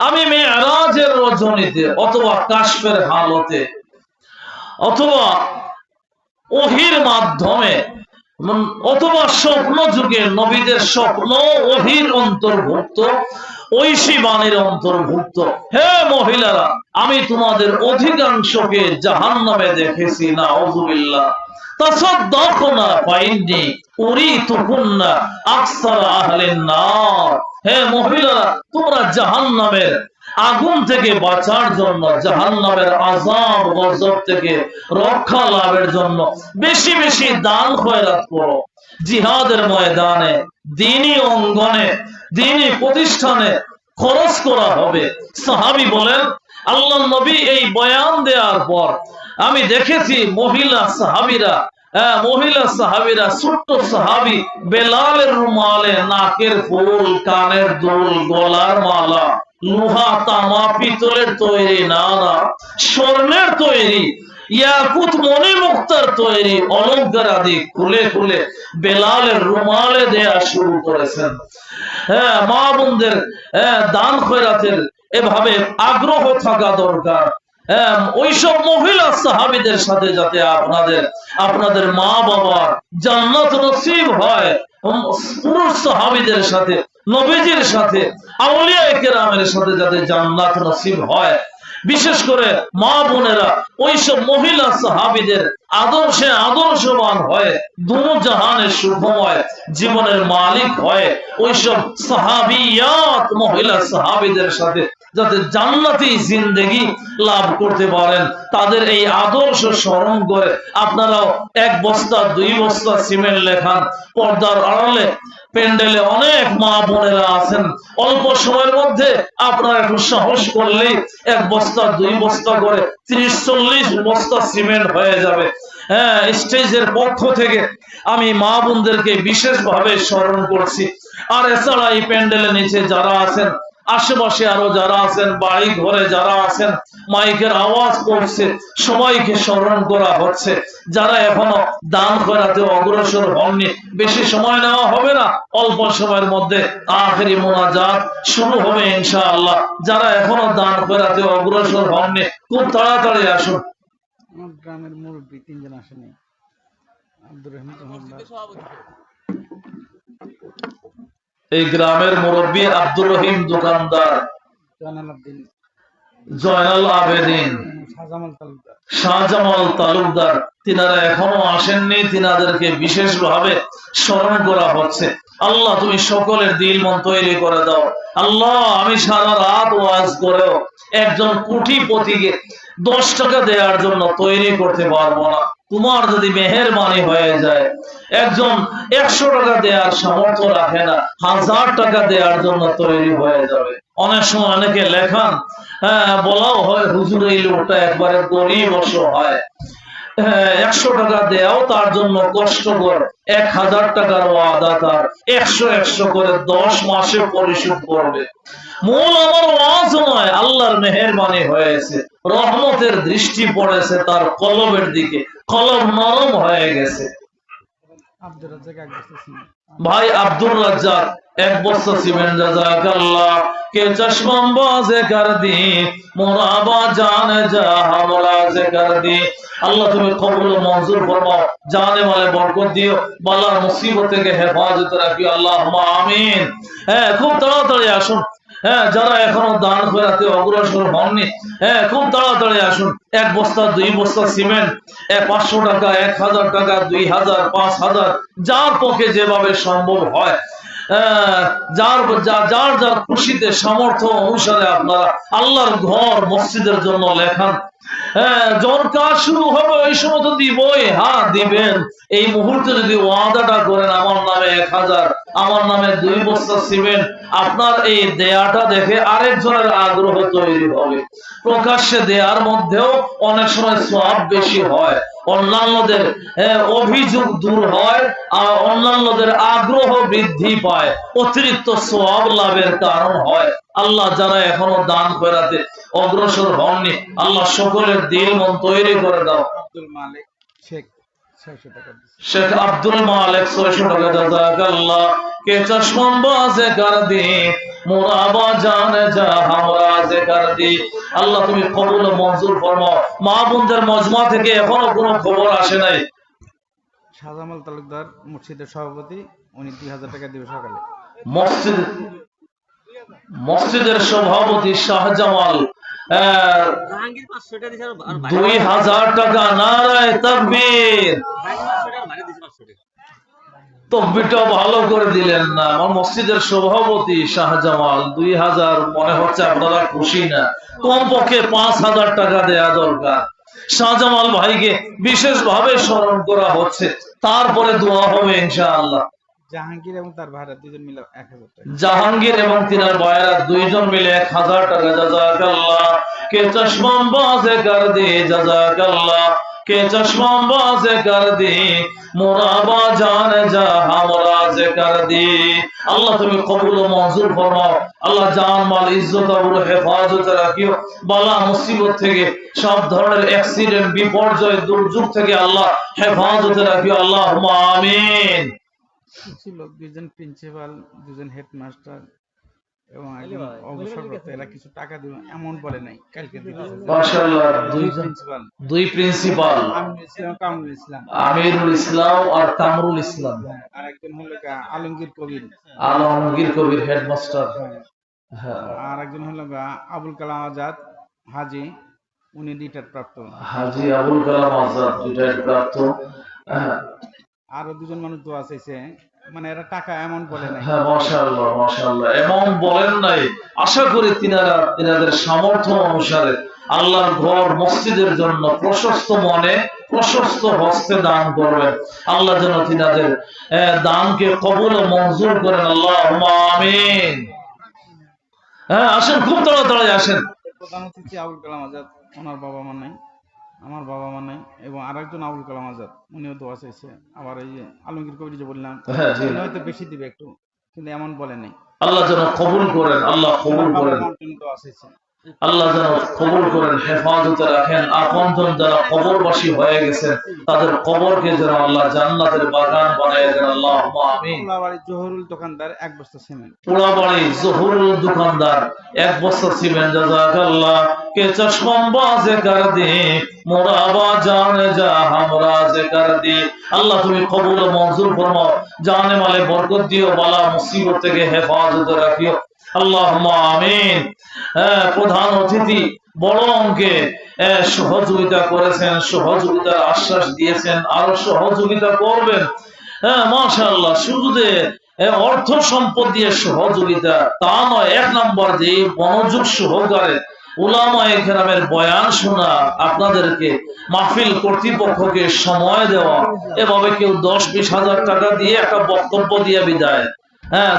আমি মেয়েরাজের রজনীতে অথবা কাশ্মের হালতে অথবা ওহির মাধ্যমে অথবা স্বপ্ন যুগে নবীদের স্বপ্ন অহির অন্তর্ভুক্ত ঐশী বাণীর অন্তর্ভুক্ত। হে মহিলারা, আমি তোমাদের অধিকাংশকে জাহান নামে দেখেছি না জাহান্নামের আগুন থেকে বাঁচার জন্য থেকে রক্ষা লাভের জন্য বেশি বেশি দান খয়রাত করো। জিহাদের ময়দানে, দিনী অঙ্গনে, দিনী প্রতিষ্ঠানে খরচ করা হবে। সাহাবী বলেন আল্লাহ নবী এই বয়ান দেওয়ার পর আমি দেখেছি মহিলা সাহাবীরা হ্যাঁ, মহিলা সাহাবিরা ছোট্ট সাহাবি বেলালের রুমালে নাকের ফুল কানের দুল গলার মালা লোহা তামা পিতলের তৈরি না না স্বর্ণের তৈরি ইয়াকুত মনে মুক্তার তৈরি অলঙ্কার আদি খুলে খুলে বেলালের রুমালে দেয়া শুরু করেছেন। হ্যাঁ মা বোনদের হ্যাঁ, দান খয়রাতের এভাবে আগ্রহ থাকা দরকার। হ্যাঁ, ওইসব মহিলা সাহাবিদের সাথে যাতে আপনাদের আপনাদের মা বাবার জান্নাত নসিব হয় পুরুষ সাহাবিদের সাথে নবীজির সাথে আউলিয়া সাথে যাতে জান্নাত নসিব হয় বিশেষ করে মা বোনেরা, ওইসব মহিলা সাহাবিদের আদর্শে আদর্শবান হয়ে দু জাহানের শুভময় জীবনের মালিক হয়ে, ওইসব সাহাবিয়াত মহিলা সাহাবিদের সাথে যাতে জান্নাতি জিন্দেগি লাভ করতে পারেন। তাদের এই আদর্শ স্মরণ করে আপনারাও এক বস্তা, দুই বস্তা সিমেন্ট লেখান, পর্দার আড়ালে, প্যান্ডেলে অনেক মা বোনেরা আছেন। অল্প সময়ের মধ্যে আপনারা একটু সাহস করলেই এক বস্তা, দুই বস্তা করে ত্রিশ, চল্লিশ বস্তা সিমেন্ট হয়ে যাবে। হ্যাঁ স্টেজের পক্ষ থেকে আমি মা বোনদেরকে বিশেষভাবে স্মরণ করছি। আর এছাড়া এই প্যান্ডেলের নিচে যারা আছেন আশেপাশে আরও যারা আছেন, বাড়ি ঘরে যারা আছেন, মাইকের আওয়াজ করছে, সবাইকে স্মরণ করা হচ্ছে। যারা এখনও দান করাতে অগ্রসর হননি, বেশি সময় নেওয়া হবে না, অল্প সময়ের মধ্যে আখেরি মোনাজাত শুরু হবে ইনশাআল্লাহ। যারা এখনও দান করাতে অগ্রসর হননি, খুব তাড়াতাড়ি আসুন। গ্রামের মুরব্বী তিনজন আসেনি। আব্দুর রহিম রহমাল্লাহ এই গ্রামের মুরব্বী আব্দুর রহিম দোকানদার জানাল আব্দিন জয়নাল আবেদিন শাহজামাল তালুকদার। তিনারা এখনও আসেননি তিনাদেরকে বিশেষভাবে স্মরণ করা হচ্ছে। আল্লাহ তুমি সকলের দিল মন তৈরি করে দাও। আল্লাহ আমি সারা রাত ওয়াজ করেও একজন কোটিপতিকে দশ টাকা দেওয়ার জন্য তৈরি করতে পারব না। তোমার যদি মেহরবানি হয়ে যায় একজন একশো টাকা দেওয়ার সামর্থ্য রাখে না হাজার টাকা দেওয়ার জন্য তৈরি হয়ে যাবে। অনেক সময় অনেকে লেখান হ্যাঁ বলাও হয় হুজুর এই লোকটা একবারে গরিব হয় হ্যাঁ, একশো টাকা দেওয়াও তার জন্য কষ্টকর এক হাজার টাকার ওয়াদা তার। একশো একশো করে দশ মাসে পরিশোধ করবে। মূল আমার ওয়াজ নয় আল্লাহর মেহেরবানি হয়েছে। রহমতের দৃষ্টি পড়েছে তার কলবের দিকে। কলম নরম হয়ে গেছে। ভাই আব্দুর রাজ্জাক এক বছর সিমেন্ট কে চশমম বাজে কর দি মোরাবা জান যা হামলা যে কর দি আল্লাহ তুমি কবুল মঞ্জুর ফরমাও। জানে মালে বরকত দিও। বালা মুসিবত থেকে হেফাজত রাখিও আল্লাহ আমিন। হ্যাঁ খুব তাড়াতাড়ি আসুন। হ্যাঁ যারা এখনও দান ফেরাতে অগ্রসর হননি হ্যাঁ খুব তাড়াতাড়ি আসুন। এক বস্তা, দুই বস্তা সিমেন্ট পাঁচশো টাকা, এক হাজার টাকা, দুই হাজার, পাঁচ হাজার, যার পক্ষে যেভাবে সম্ভব হয়। যার যার যার খুশিতে, সামর্থ্য অনুসারে আপনারা আল্লাহর ঘর, মসজিদের জন্য লেখান। হ্যাঁ কাজ শুরু হবে সময় তো দিবই হ্যাঁ দিবেন। এই মুহূর্তে যদি ওয়াদাটা করেন, আমার নামে এক হাজার, আমার নামে দুই বস্তা সিমেন্ট, আপনার এই দেয়াটা দেখে আরেকজনের আগ্রহ তৈরি হবে। প্রকাশ্যে দেয়ার মধ্যেও অনেক সময় সব বেশি হয়। অন্যান্যদের অভিযোগ দূর হয় আর অন্যান্যদের আগ্রহ বৃদ্ধি পায়, অতিরিক্ত সব লাভের কারণ হয়। আল্লাহ যারা এখনও দান ফেরাতে অগ্রসর হননি, আল্লাহ সকলের দিল মন তৈরি করে দাও। মালিক শেখ আব্দুল মালিক ছয়শো টাকা জাজাকাল্লাহ কে বাজে কর দি? মোরাবা জানে যা হামরা কর দি? আল্লাহ তুমি কবুল ও মঞ্জুর ফরমাও। মা বোনদের মজমা থেকে এখনও কোনো খবর আসে নাই। শাহজামাল তালুকদার মসজিদের সভাপতি উনি দুই হাজার টাকা দিবে সকালে। মসজিদ মসজিদের সভাপতি শাহজামাল দুই হাজার টাকা নারায় তাকবীর। তকবিটা ভালো করে দিলেন না। আমার মসজিদের সভাপতি শাহজামাল, দুই হাজার মনে হচ্ছে আপনারা খুশি না। কমপক্ষে পাঁচ হাজার টাকা দেয়া দরকার। শাহজামাল ভাইকে বিশেষ ভাবে স্মরণ করা হচ্ছে। তারপরে দোয়া হবে ইনশাআল্লাহ। জাহাঙ্গীর এবং তার ভাড়া দুজন মিলে এক হাজার টাকা। জাহাঙ্গীর এবং তিনার ভাইয়েরা দুইজন মিলে এক হাজার টাকা, জাজাকাল্লাহ। কে চশমাম বাজে কর দে, জাজাকাল্লাহ। কে চশমাম বাজে কর দে মোরাবা জান যা হামরা যে কর দে। আল্লাহ, তুমি কবুল ও মঞ্জুর ফরমাও। আল্লাহ, জান, মাল, ইজ্জত আবুল হেফাজত রাখিও। বালা, মুসিবত থেকে, সব ধরনের অ্যাক্সিডেন্ট বিপর্যয়, দুর্যোগ থেকে আল্লাহ হেফাজত রাখিও। আল্লাহ আমিন। ছিল দুজন প্রিন্সিপাল দুজন হেডমাস্টার এবং একজন অবসরপ্রাপ্ত এরা কিছু টাকা দিবে এমন বলে নাই কালকে মাশাআল্লাহ দুই দুইজন প্রিন্সিপাল দুই প্রিন্সিপাল ইসলাম কামরুল ইসলাম। আমিরুল ইসলাম আর কামরুল ইসলাম। আর একজন হলো আলমগীর কবির। আলমগীর কবির হেডমাস্টার হ্যাঁ। আর একজন হলো আবুল কালাম আজাদ হাজি। উনি রিটায়ার প্রাপ্ত। হাজি আবুল কালাম আজাদ রিটায়ার্ড প্রাপ্ত। হ্যাঁ, আরও দুজন মানুষ দোয়া চাইছে। মানে এরা টাকা এমন বলে নাই। হ্যাঁ মাশাআল্লাহ মাশাআল্লাহ। এমন বলেন নাই আশা করি তিনারা তিনাদের সামর্থ্য অনুসারে আল্লাহর ঘর মসজিদের জন্য প্রশস্ত মনে প্রশস্ত হস্তে দান করবেন। আল্লাহ যেন তিনাদের দানকে কবুল ও মঞ্জুর করেন। আল্লাহ আমিন। হ্যাঁ আসেন খুব তাড়াতাড়ি আসেন। প্রধান অতিথি আবুল কালাম আজাদ ওনার বাবা মা নাই। আমার বাবা মা নাই এবং আরেকজন আবুল কালাম আজাদ উনিও দোয়া চাইছে। আবার এই যে আলমগীর কবির যে বললাম হ্যাঁ উনি হয়তো বেশি দিবে একটু কিন্তু এমন বলে নাই। আল্লাহ যেন কবুল করেন আল্লাহ কবুল করেন। দোয়া চাইছে। আল্লাহ যেন কবুল করেন হেফাজতে রাখেন আপনজন যারা কবরবাসী হয়ে গেছেন তাদের কবরকে যেন আল্লাহ জান্নাতের বাগান বানিয়ে দেন। আল্লাহ আমিন। বাড়ির জহরুল দোকানদার এক বস্তা সিমেন্ট। পোড়াবাড়ি জহুরুল দোকানদার এক বস্তা সিমেন্ট জাজাকাল্লাহ কে চশমম বাজে কর দে মোরাবা জানে যা হামরা যে কর দে। আল্লাহ তুমি কবুল মঞ্জুর ফরমাও। জানে মালে বরকত দিও বালা মুসিবত থেকে হেফাজতে রাখিও। প্রধান অতিথি, বড় অঙ্কে সহযোগিতা করেছেন, সহযোগিতার আশ্বাস দিয়েছেন, আরও সহযোগিতা করবেন। অর্থ সম্পদ দিয়ে সহযোগিতা, তা নয়, এক নম্বর যে মনোযোগ সহকারে বয়ান শোনা, আপনাদেরকে মাহফিল কর্তৃপক্ষকে সময় দেওয়া, এভাবে কেউ দশ বিশ হাজার টাকা দিয়ে একটা বক্তব্য দিয়ে বিদায়। হ্যাঁ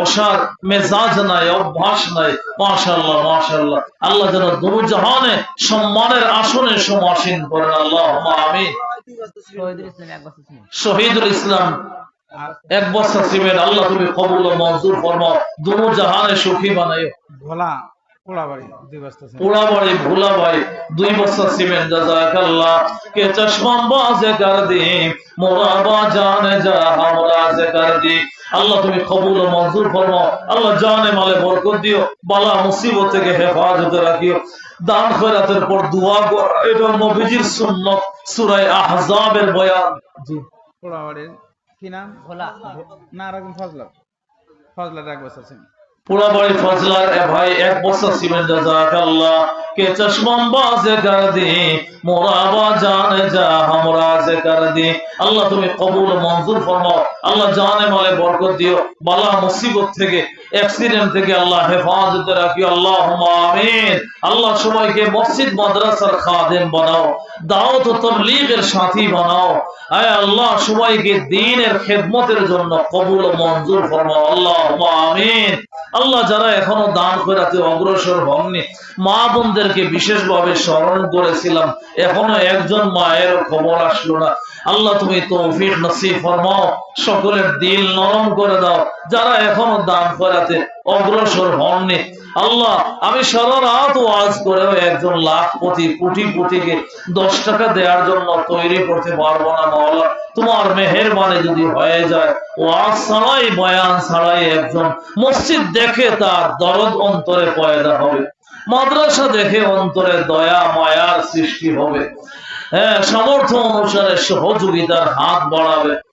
বসার মেজাজ নাই, অভ্যাস নাই। মাশাল্লাহ মাশাল্লাহ আল্লাহ যেন সম্মানের আসনে সমাসীন করেন। আল্লাহ আমি শহীদুল ইসলাম, এক বস্তা সিমেন্ট, আল্লাহ তুমি কবুল মঞ্জুর ফরমাও। জাহানে সুখী বানাই ভোলা। পোড়াবাড়ি দুই বস্তা সিমেন্ট। পোড়া বাড়ি ভোলা ভাই দুই বস্তা সিমেন্ট জাজাকাল্লাহ। কে চশমাম বাজে কর দি মোরাবা জানে যা হামরা যে কর দি। আল্লাহ তুমি কবুল ও মঞ্জুর ফরমাও। আল্লাহ জানে মালে বরকত দিও। বালা মুসিবত থেকে হেফাজতে রাখিও। দান খয়রাতের পর দোয়া করা। এটা নবীজির সুন্নাত সূরা আহজাবের বয়ান। জি পোড়াবাড়ির কি নাম? ভোলা। না একজন ফজলা বস্তা সিমেন্ট। পোড়াবাড়ি ফজলার ভাই এক বছর সিমেন্ট জাজাকাল্লাহ কে চশমম বাজে কর দি মোরাবা জানে যা হামরা যে কর দি। আল্লাহ তুমি কবুল মঞ্জুর ফরমাও। আল্লাহ জানে মালে বরকত দিও। বালা মুসিবত থেকে অ্যাক্সিডেন্ট থেকে আল্লাহ হেফাজতে রাখিও। আল্লাহ আমিন। আল্লাহ সবাইকে মসজিদ, মাদ্রাসার খাদেম বানাও। দাওয়াত ও তাবলীগের সাথী বানাও। আয় আল্লাহ সবাইকে দ্বীনের খেদমতের জন্য কবুল ও মঞ্জুর ফরমাও। আল্লাহ আমিন। আল্লাহ যারা এখনও দান করাতে অগ্রসর হননি, মা বোনদের মাদেরকে বিশেষভাবে স্মরণ করেছিলাম। এখনও একজন মায়ের খবর আসলো না। আল্লাহ তুমি তৌফিক নসিব ফরমাও। সকলের দিল নরম করে দাও। যারা এখনও দান করাতে অগ্রসর হননি। আল্লাহ, আমি সারা রাত ওয়াজ করেও একজন লাখ প্রতি কোটি কোটিকে দশ টাকা দেওয়ার জন্য তৈরি করতে পারব না মাওলা তোমার মেহেরবানি যদি হয়ে যায়, ওয়াজ ছাড়াই, বয়ান ছাড়াই একজন মসজিদ দেখে তার দরদ অন্তরে পয়দা হবে। মাদ্রাসা দেখে অন্তরে দয়া, মায়ার সৃষ্টি হবে। হ্যাঁ সামর্থ্য অনুসারে সহযোগিতার হাত বাড়াবে।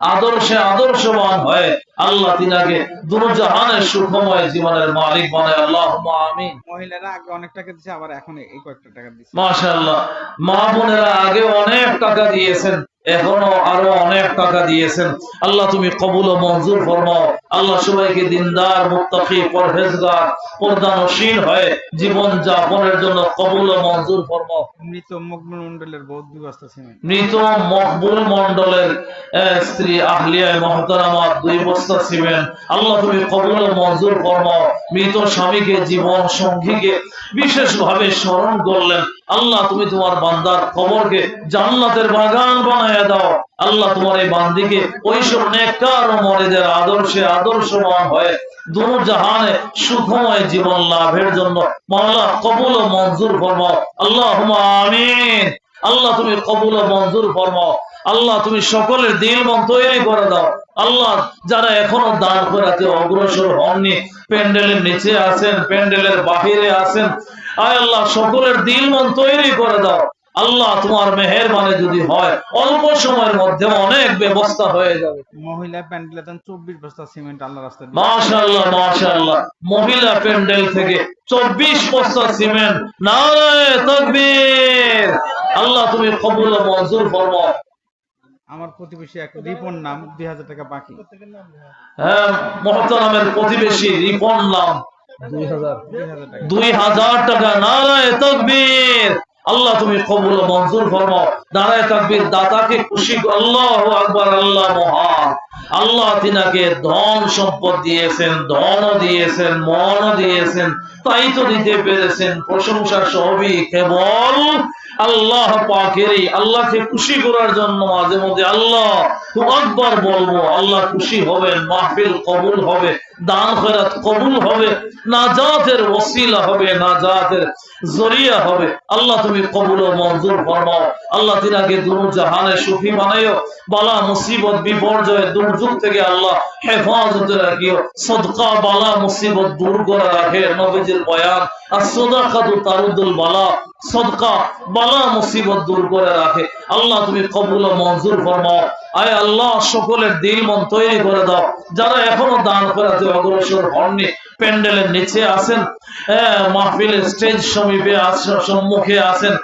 আদর্শে আদর্শবান হয়ে আল্লাহ তিনাকে দুজাহানের সুখময় জীবনের মালিক বানায়। আল্লাহ আমিন। মহিলারা আগে অনেক টাকা দিচ্ছে আবার এখন এই কয়েকটা টাকা দিচ্ছে মাশাআল্লাহ। মা বোনেরা আগে অনেক টাকা দিয়েছেন। এখনও আরও অনেক টাকা দিয়েছেন। আল্লাহ তুমি কবুল ও মঞ্জুর ফরমাও। আল্লাহ সবাইকে দিনদার মুত্তাকি পরহেজগার পর্দানশীল হয়ে জীবন যাপনের জন্য কবুল ও মঞ্জুর ফরমাও। মৃত মকবুল মন্ডলের বহুত মৃত মকবুল মন্ডলের স্ত্রী আহলিয়া মহতারামা দুই বস্তা ছিলেন। আল্লাহ তুমি কবুল ও মঞ্জুর ফরমাও। মৃত স্বামীকে জীবন সঙ্গীকে বিশেষ ভাবে স্মরণ করলেন। আল্লাহ, তুমি তোমার বান্দার কবরকে জান্নাতের বাগান বানায় দাও। আল্লাহ তোমার এই বান্দিকে ওইসব নেককার ও মরিদের আদর্শে আদর্শবান হয়ে দুনো সুখময় জীবন লাভের জন্য মাওলা কবুল ও মঞ্জুর ফরমাও। আল্লাহ আমিন। আল্লাহ তুমি কবুল ও মঞ্জুর ফরমাও। আল্লাহ তুমি সকলের দিল মন তৈরি করে দাও। আল্লাহ যারা এখনও দাঁড় করাতে অগ্রসর হননি, প্যান্ডেলের নিচে আছেন, প্যান্ডেলের বাহিরে আছেন, আয় আল্লাহ, সকলের দিল মন তৈরি করে দাও। আল্লাহ তোমার মেহেরবানি যদি হয় অল্প সময়ের মধ্যে অনেক ব্যবস্থা হয়ে যাবে। মহিলা প্যান্ডেলে চব্বিশ বস্তা সিমেন্ট আল্লাহ রাস্তায় মাশাআল্লাহ মাশাআল্লাহ। মহিলা প্যান্ডেল থেকে চব্বিশ বস্তা সিমেন্ট। নারায়ে তাকবীর। আল্লাহ তুমি কবুল মঞ্জুর ফরমাও। আমার প্রতিবেশী এক রিপন নাম দুই হাজার টাকা বাকি। হ্যাঁ মহতারামের প্রতিবেশী রিপন নাম। দুই হাজার। দুই হাজার টাকা। নারায় তকবীর। আল্লাহ তুমি কবুল মঞ্জুর ফরমাও। নারায় তকবীর দাতাকে খুশি আল্লাহ আকবার, আল্লাহ মহান আল্লাহ তিনাকে ধন সম্পদ দিয়েছেন, ধনও দিয়েছেন, মনও দিয়েছেন, তাই তো দিতে পেরেছেন। প্রশংসা সবই কেবল আল্লাহ পাকেরই। আল্লাহকে খুশি করার জন্য মাঝে মধ্যে আল্লাহ আকবার বলব, আল্লাহ খুশি হবেন, মাহফিল কবুল হবে। দান খয়রাত কবুল হবে, নাজাতের ওসিলা হবে, নাজাতের জরিয়া হবে। আল্লাহ তুমি কবুল ও মঞ্জুর ফরমাও। আল্লাহ তিনাকে দুনু জাহানে সুখী বানাইও। বালা মুসিবত বিপর্যয় দুর্যোগ থেকে আল্লাহ হেফাজতে রাখিও। সদকা বালা মুসিবত দূর করে রাখে নবীজির বয়ান। আর সদাকাতু তারুদুল বালা। সদকা, বালা মুসিবত দূর করে রাখে। আল্লাহ, তুমি কবুল মঞ্জুর ফরমাও। আয় আল্লাহ, সকলের দিল মন তৈরি করে দাও। যারা এখনও দান করাতে অগ্রসর হননি, প্যান্ডেলের নিচে আছেন মাহফিলের স্টেজ সমীপে সম্মুখে আছেন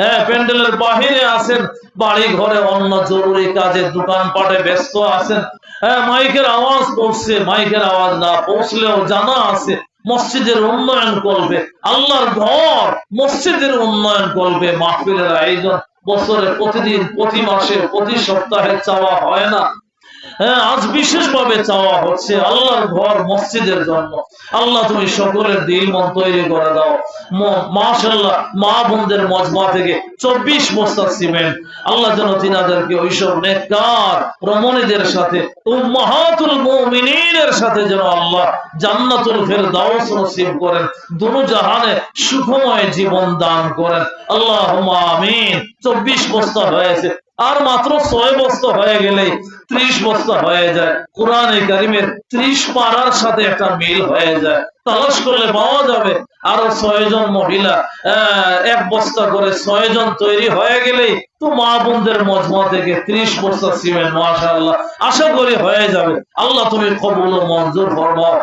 হ্যাঁ প্যান্ডেলের বাহিরে আছেন, বাড়ি ঘরে অন্য জরুরি কাজে দোকানপাটে ব্যস্ত আছেন হ্যাঁ মাইকের আওয়াজ পৌঁছছে মাইকের আওয়াজ না পৌঁছলেও জানা আছে মসজিদের উন্নয়ন করবে। আল্লাহর ঘর মসজিদের উন্নয়ন করবে। মাহফিলের আয়োজন বছরে প্রতিদিন, প্রতি মাসে, প্রতি সপ্তাহে চাওয়া হয় না। হ্যাঁ আজ বিশেষ ভাবে চাওয়া হচ্ছে আল্লাহর ঘর, মসজিদের জন্য। আল্লাহ, তুমি সকলের দিল মন তৈরি করে দাও। মাশাল্লাহ মা বোনদের মজমা থেকে চব্বিশ বস্তা সিমেন্ট। আল্লাহ যেন তিনাদেরকে ওইসব নেককার রমণীদের সাথে, উম্মাহাতুল মুমিনিনের সাথে যেন আল্লাহ জান্নাতুল ফেরদাউস নসিব করেন, দুনো জাহানে সুখময় জীবন দান করেন। আল্লাহুম্মা আমিন। চব্বিশ বস্তা হয়েছে। আর মাত্র ছয় বস্তা হয়ে গেলে ত্রিশ বস্তা হয়ে যায়। কোরআন কারিমের ত্রিশ পাড়ার সাথে একটা মিল হয়ে যায়। তালাশ করলে পাওয়া যাবে, আরও ছয় জন মহিলা এক বস্তা করে ছয় জন তৈরি হয়ে গেলেই তো মা বোনদের মজমা থেকে ত্রিশ বস্তা সিমেন্ট, মাশাআল্লাহ, আশা করি হয়ে যাবে। আল্লাহ তুমি কবুল ও মঞ্জুর ফরমাও।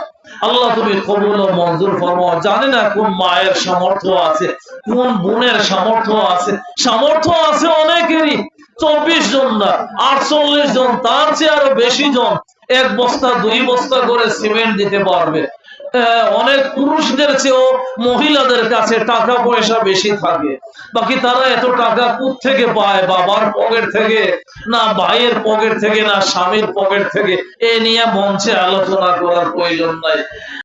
আল্লাহ তুমি কবুল ও মঞ্জুর ফরমাও। জানি না কোন মায়ের সামর্থ্য আছে, কোন বোনের সামর্থ্য আছে। সামর্থ্য আছে অনেকেরই চব্বিশ জন না, আটচল্লিশ জন, তার চেয়ে আরও বেশি জন এক বস্তা, দুই বস্তা করে সিমেন্ট দিতে পারবে। অনেক পুরুষদের চেয়েও মহিলাদের কাছে টাকা পয়সা বেশি থাকে। বাকি তারা এত টাকা কোথ থেকে পায়? বাবার পকেট থেকে? না ভাইয়ের পকেট থেকে? না স্বামীর পকেট থেকে? এ নিয়ে মঞ্চে আলোচনা করার প্রয়োজন নাই।